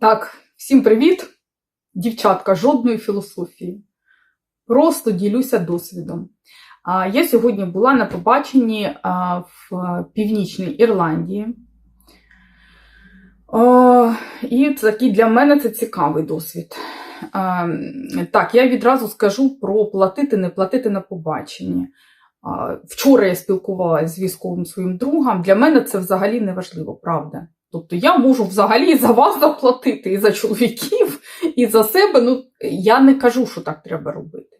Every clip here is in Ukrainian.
Так, всім привіт! Дівчатка, жодної філософії. Просто ділюся досвідом. Я сьогодні була на побаченні в Північній Ірландії. І такий для мене це цікавий досвід. Так, я відразу скажу про платити, не платити на побаченні. Вчора я спілкувалася з військовим своїм другом. Для мене це взагалі не важливо, правда. Тобто я можу взагалі за вас заплатити і за чоловіків, і за себе. Ну, я не кажу, що так треба робити.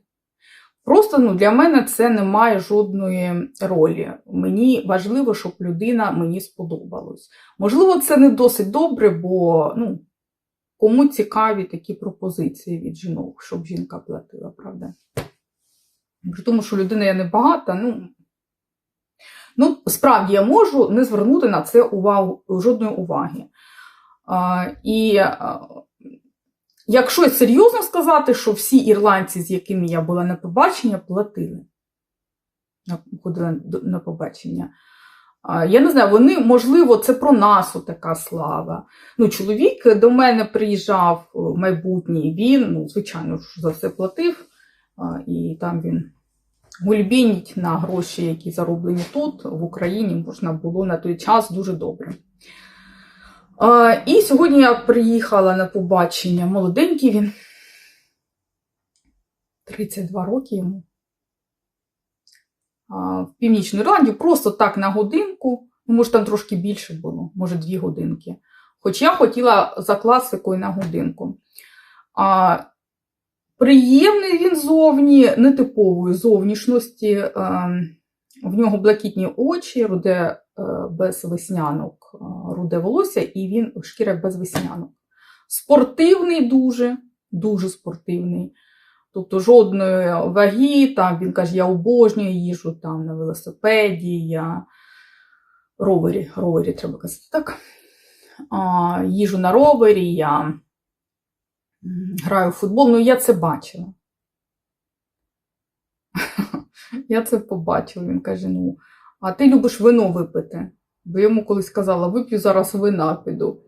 Просто ну, для мене це не має жодної ролі. Мені важливо, щоб людина мені сподобалась. Можливо, це не досить добре, бо ну, кому цікаві такі пропозиції від жінок, щоб жінка платила, правда? При тому, що людина є небагата, ну. Ну, справді я можу не звернути на це увагу, жодної уваги. А, І якщо серйозно сказати, що всі ірландці, з якими я була на побачення, платили. Ходили на побачення. Я не знаю, вони, можливо, це про нас така слава. Ну, Чоловік до мене приїжджав майбутній, він, ну, звичайно, за все платив, і там він гульбініть на гроші, які зароблені тут, в Україні, можна було на той час дуже добре. І сьогодні я приїхала на побачення молоденький він. 32 роки йому. В Північну Ірландію просто так на годинку, ну, може, там трошки більше було, може, дві годинки. Хоч я хотіла за класикою на годинку. Приємний він зовні, нетипової зовнішності. Ем, в нього блакитні очі, руде е, без веснянок, е, руде волосся, і він шкіра без веснянок. Спортивний дуже, дуже спортивний. Тобто жодної ваги, там він каже, я обожнюю їжу там на велосипеді, я ровері, ровері треба казати так. А, Їжу на ровері, я граю в футбол, ну я це бачила. Я це побачила. Він каже: ну, а ти любиш вино випити? Бо йому колись сказала, вип'ю зараз вина піду.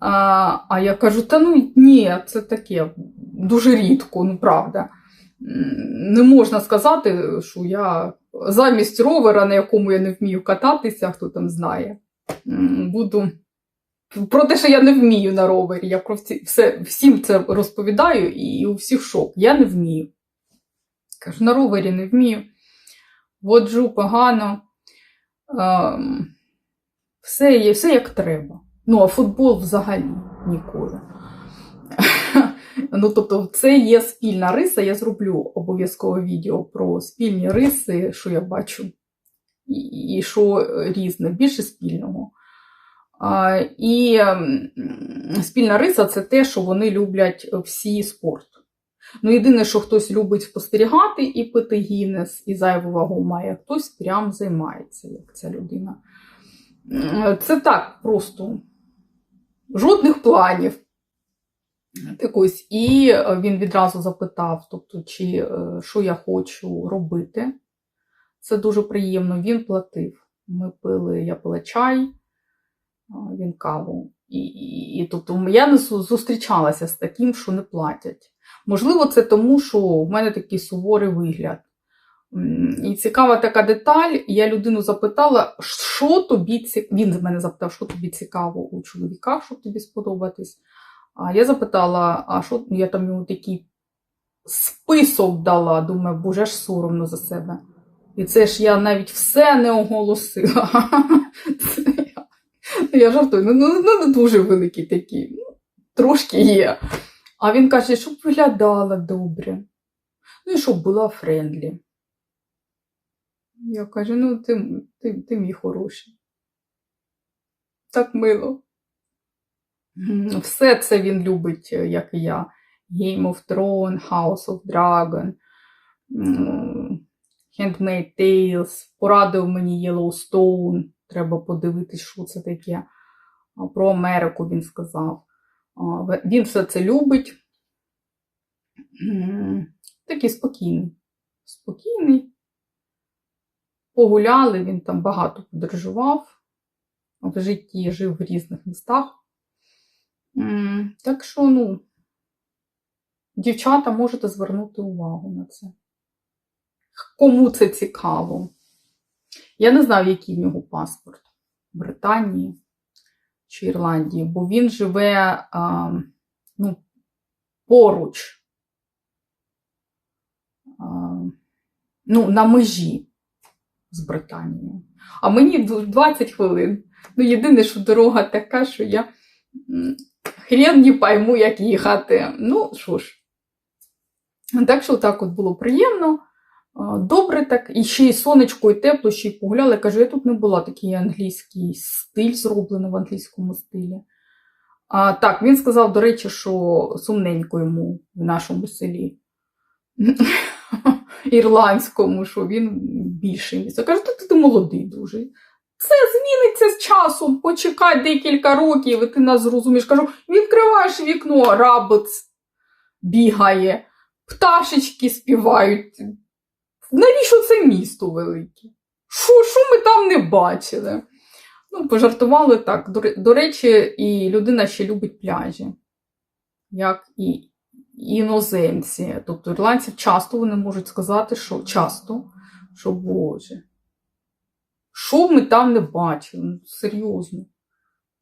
А а я кажу: та ну ні, це таке дуже рідко, ну правда. Не можна сказати, що я замість ровера, на якому я не вмію кататися, хто там знає, буду. Про те, що я не вмію на ровері. Я про все, всім це розповідаю і у всіх шок. Я не вмію. Кажу, на ровері не вмію. Воджу погано. Ем, все є, все як треба. Ну, а футбол взагалі ніколи. Ну, тобто, це є спільна риса. Я зроблю обов'язкове відео про спільні риси, що я бачу, і, і що різне, більше спільного. І спільна риса це те, що вони люблять всі спорт. Ну, єдине, що хтось любить спостерігати і пити гінес, і зайву вагу має, хтось прям займається, як ця людина. Це так просто жодних планів. Так І він відразу запитав, тобто, чи е, що я хочу робити. Це дуже приємно. Він платив. Ми пили, я пила чай він каву. І, і, і тобто я не зустрічалася з таким, що не платять. Можливо, це тому, що в мене такий суворий вигляд. І цікава така деталь, я людину запитала, що тобі цікаво. Він з мене запитав, що тобі цікаво у чоловіках, щоб тобі сподобатись. А я запитала, а що я там йому такий список дала, думаю, боже ж соромно за себе. І це ж я навіть все не оголосила. Я жартую, ну, ну, ну не дуже великі такі, ну, трошки є. А він каже, щоб виглядала добре. Ну і щоб була френдлі. Я кажу, ну ти, ти, ти мій хороший. Так мило. Все це він любить, як і я. Game of Thrones, House of Dragon, Handmaid Tales, порадив мені Yellowstone. Треба подивитись, що це таке. Про Америку він сказав. Він все це любить. Такий спокійний. Спокійний. Погуляли, він там багато подорожував. В житті жив в різних містах. Так що, ну, дівчата, можете звернути увагу на це. Кому це цікаво? Я не знаю, який в нього паспорт Британії чи Ірландії, бо він живе а, ну, поруч, а, ну, на межі з Британією. А мені 20 хвилин. Ну, єдине, що дорога така, що я хрен не пойму, як їхати. Ну, що ж. Так що так от було приємно. Добре так, і ще й сонечко, і тепло, ще й погуляли. Кажу, я тут не була такий англійський стиль зроблений в англійському стилі. А, так, він сказав, до речі, що сумненько йому в нашому селі. Ірландському, що він більше місце. Каже, ти, ти молодий дуже. Це зміниться з часом, почекай декілька років, і ти нас зрозумієш. Кажу, відкриваєш вікно, рабець бігає, пташечки співають. Навіщо це місто велике? Що, що ми там не бачили? Ну, пожартували так. До, до речі, і людина ще любить пляжі, як і іноземці. Тобто ірландці часто вони можуть сказати, що часто, що Боже. Що ми там не бачили? Ну, серйозно.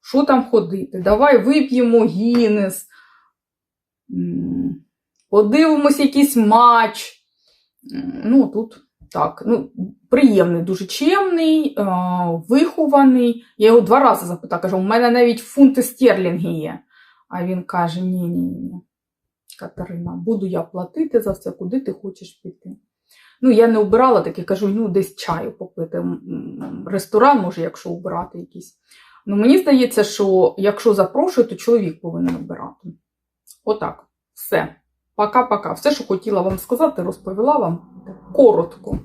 Що там ходити? Давай вип'ємо Гіннес, подивимось якийсь матч. Ну, тут так, ну, приємний, дуже чемний, е, вихований. Я його два рази запитала, кажу, у мене навіть фунти стерлінги є. А він каже: ні, ні, ні. Катерина, буду я платити за все, куди ти хочеш піти. Ну, я не обирала таке, кажу, ну, десь чаю попити. Ресторан, може, якщо обирати якийсь. Ну, мені здається, що якщо запрошую, то чоловік повинен обирати. Отак. Все. Пока-пока. Все, що хотіла вам сказати, розповіла вам коротко.